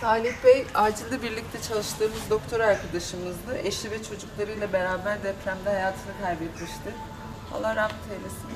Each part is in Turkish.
Salih Bey, acilde birlikte çalıştığımız doktor arkadaşımızdı. Eşi ve çocuklarıyla beraber depremde hayatını kaybetmişti. Allah rahmet eylesin.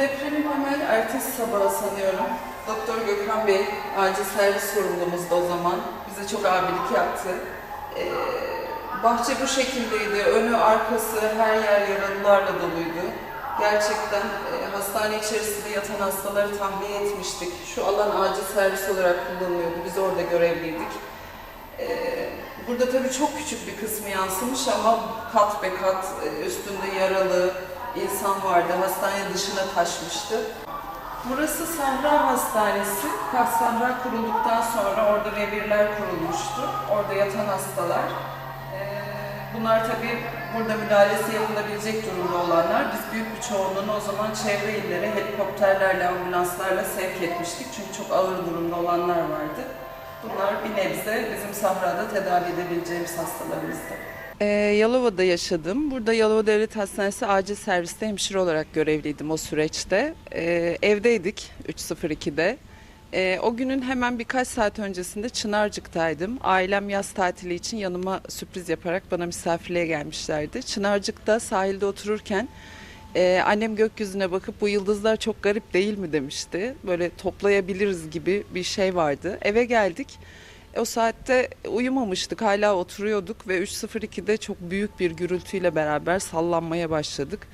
Depremin hemen ertesi sabahı sanıyorum. Doktor Gökhan Bey, acil servis sorumlumuzdu o zaman. Bize çok abilik yaptı. Ee, bahçe bu şekildeydi. Önü, arkası, her yer yaralılarla doluydu. Gerçekten e, hastane içerisinde yatan hastaları tahliye etmiştik. Şu alan acil servis olarak kullanılıyordu. Biz orada görevliydik. Ee, Burada tabii çok küçük bir kısmı yansımış ama kat be kat e, üstünde yaralı insan vardı. Hastane dışına taşmıştı. Burası Sahra Hastanesi. Sahra kurulduktan sonra orada revirler kurulmuştu. Orada yatan hastalar. Ee, Bunlar tabii burada müdahalesi yapılabilecek durumda olanlar. Biz büyük bir çoğunluğunu o zaman çevre illere helikopterlerle, ambulanslarla sevk etmiştik. Çünkü çok ağır durumda olanlar vardı. Bunlar bir nebze bizim sahrada tedavi edebileceğimiz hastalarımızdı. Ee, Yalova'da yaşadım. Burada Yalova Devlet Hastanesi acil serviste hemşire olarak görevliydim o süreçte. Ee, evdeydik 3.02'de. Ee, o günün hemen birkaç saat öncesinde Çınarcık'taydım. Ailem yaz tatili için yanıma sürpriz yaparak bana misafirliğe gelmişlerdi. Çınarcık'ta sahilde otururken ee, annem gökyüzüne bakıp bu yıldızlar çok garip değil mi demişti. Böyle toplayabiliriz gibi bir şey vardı. Eve geldik. O saatte uyumamıştık, hala oturuyorduk ve 3.02'de çok büyük bir gürültüyle beraber sallanmaya başladık.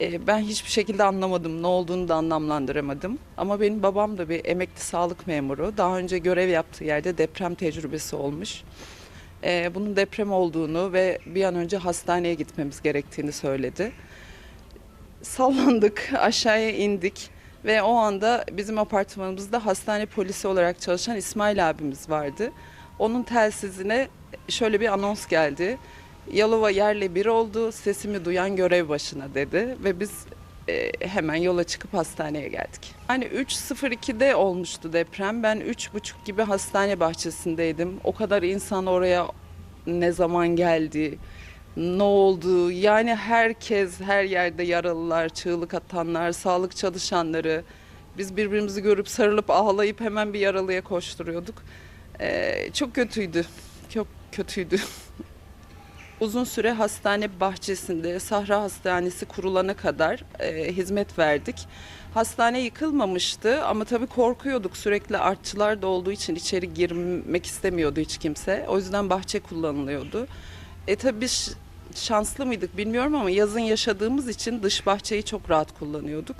Ee, ben hiçbir şekilde anlamadım, ne olduğunu da anlamlandıramadım. Ama benim babam da bir emekli sağlık memuru. Daha önce görev yaptığı yerde deprem tecrübesi olmuş. Ee, bunun deprem olduğunu ve bir an önce hastaneye gitmemiz gerektiğini söyledi sallandık, aşağıya indik ve o anda bizim apartmanımızda hastane polisi olarak çalışan İsmail abimiz vardı. Onun telsizine şöyle bir anons geldi. Yalova yerle bir oldu, sesimi duyan görev başına dedi ve biz e, hemen yola çıkıp hastaneye geldik. Hani 3.02'de olmuştu deprem. Ben 3.30 gibi hastane bahçesindeydim. O kadar insan oraya ne zaman geldi, ne oldu? Yani herkes her yerde yaralılar, çığlık atanlar, sağlık çalışanları. Biz birbirimizi görüp sarılıp ağlayıp hemen bir yaralıya koşturuyorduk. Ee, çok kötüydü. Çok kötüydü. Uzun süre hastane bahçesinde Sahra Hastanesi kurulana kadar e, hizmet verdik. Hastane yıkılmamıştı ama tabii korkuyorduk. Sürekli artçılar da olduğu için içeri girmek istemiyordu hiç kimse. O yüzden bahçe kullanılıyordu. E tabii şanslı mıydık bilmiyorum ama yazın yaşadığımız için dış bahçeyi çok rahat kullanıyorduk.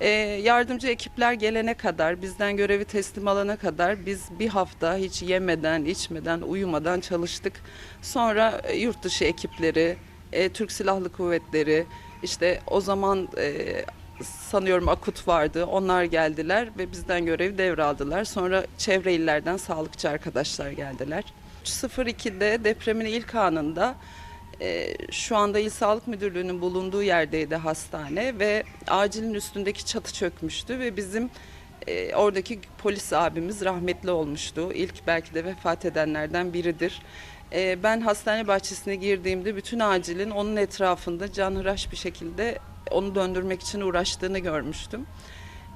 E, yardımcı ekipler gelene kadar, bizden görevi teslim alana kadar biz bir hafta hiç yemeden, içmeden, uyumadan çalıştık. Sonra e, yurt dışı ekipleri, e, Türk Silahlı Kuvvetleri, işte o zaman e, sanıyorum akut vardı. Onlar geldiler ve bizden görevi devraldılar. Sonra çevre illerden sağlıkçı arkadaşlar geldiler. 02'de depremin ilk anında e, şu anda İl Sağlık Müdürlüğü'nün bulunduğu yerdeydi hastane ve acilin üstündeki çatı çökmüştü ve bizim e, oradaki polis abimiz rahmetli olmuştu. İlk belki de vefat edenlerden biridir. E, ben hastane bahçesine girdiğimde bütün acilin onun etrafında canhıraş bir şekilde onu döndürmek için uğraştığını görmüştüm.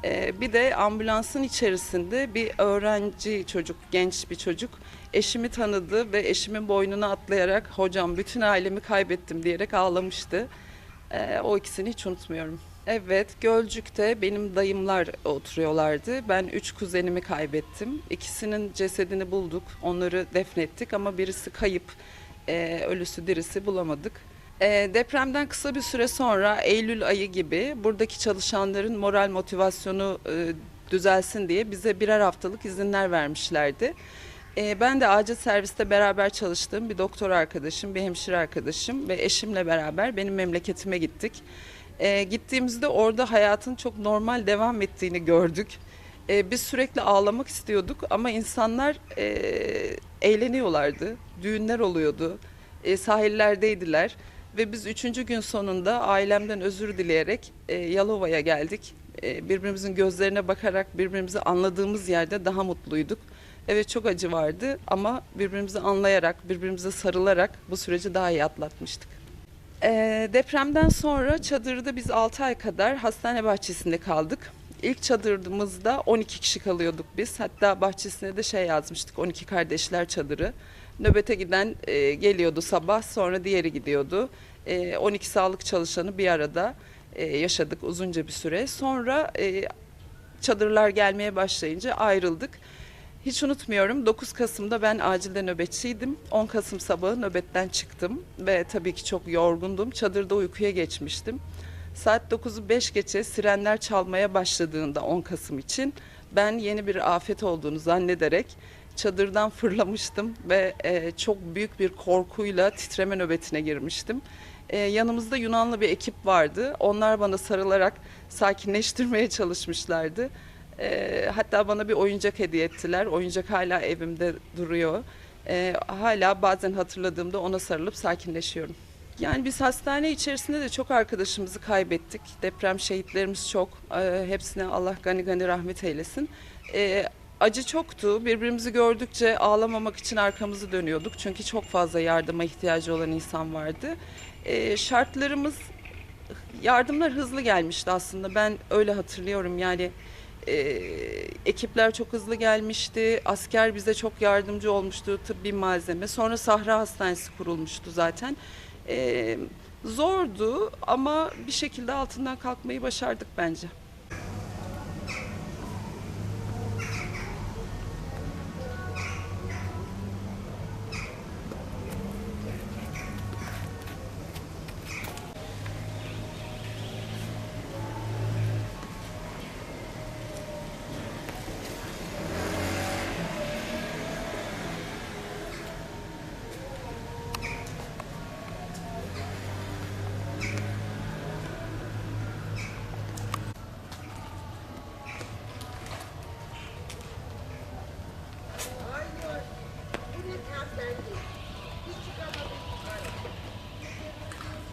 Ee, bir de ambulansın içerisinde bir öğrenci çocuk, genç bir çocuk eşimi tanıdı ve eşimin boynuna atlayarak hocam bütün ailemi kaybettim diyerek ağlamıştı. Ee, o ikisini hiç unutmuyorum. Evet, Gölcük'te benim dayımlar oturuyorlardı. Ben üç kuzenimi kaybettim. İkisinin cesedini bulduk, onları defnettik ama birisi kayıp, Ee, ölüsü dirisi bulamadık. E, depremden kısa bir süre sonra Eylül ayı gibi buradaki çalışanların moral motivasyonu e, düzelsin diye bize birer haftalık izinler vermişlerdi. E, ben de acil serviste beraber çalıştığım bir doktor arkadaşım, bir hemşire arkadaşım ve eşimle beraber benim memleketime gittik. E, gittiğimizde orada hayatın çok normal devam ettiğini gördük. E, biz sürekli ağlamak istiyorduk ama insanlar e, eğleniyorlardı, düğünler oluyordu, e, sahillerdeydiler Ve biz üçüncü gün sonunda ailemden özür dileyerek e, Yalova'ya geldik. E, birbirimizin gözlerine bakarak birbirimizi anladığımız yerde daha mutluyduk. Evet çok acı vardı ama birbirimizi anlayarak, birbirimize sarılarak bu süreci daha iyi atlatmıştık. E, depremden sonra çadırda biz 6 ay kadar hastane bahçesinde kaldık. İlk çadırımızda 12 kişi kalıyorduk biz. Hatta bahçesine de şey yazmıştık 12 kardeşler çadırı. Nöbete giden e, geliyordu sabah sonra diğeri gidiyordu. E, 12 sağlık çalışanı bir arada e, yaşadık uzunca bir süre. Sonra e, çadırlar gelmeye başlayınca ayrıldık. Hiç unutmuyorum 9 Kasım'da ben acilde nöbetçiydim. 10 Kasım sabahı nöbetten çıktım ve tabii ki çok yorgundum. Çadırda uykuya geçmiştim. Saat 9'u 5 geçe sirenler çalmaya başladığında 10 Kasım için ben yeni bir afet olduğunu zannederek çadırdan fırlamıştım ve e, çok büyük bir korkuyla titreme nöbetine girmiştim. E, yanımızda Yunanlı bir ekip vardı. Onlar bana sarılarak sakinleştirmeye çalışmışlardı. E, hatta bana bir oyuncak hediye ettiler. Oyuncak hala evimde duruyor. E, hala bazen hatırladığımda ona sarılıp sakinleşiyorum. Yani biz hastane içerisinde de çok arkadaşımızı kaybettik. Deprem şehitlerimiz çok. Ee, hepsine Allah gani gani rahmet eylesin. Ee, acı çoktu. Birbirimizi gördükçe ağlamamak için arkamızı dönüyorduk. Çünkü çok fazla yardıma ihtiyacı olan insan vardı. Ee, şartlarımız, yardımlar hızlı gelmişti aslında. Ben öyle hatırlıyorum. Yani e, ekipler çok hızlı gelmişti. Asker bize çok yardımcı olmuştu. Tıbbi malzeme. Sonra Sahra Hastanesi kurulmuştu zaten. Ee, zordu ama bir şekilde altından kalkmayı başardık bence.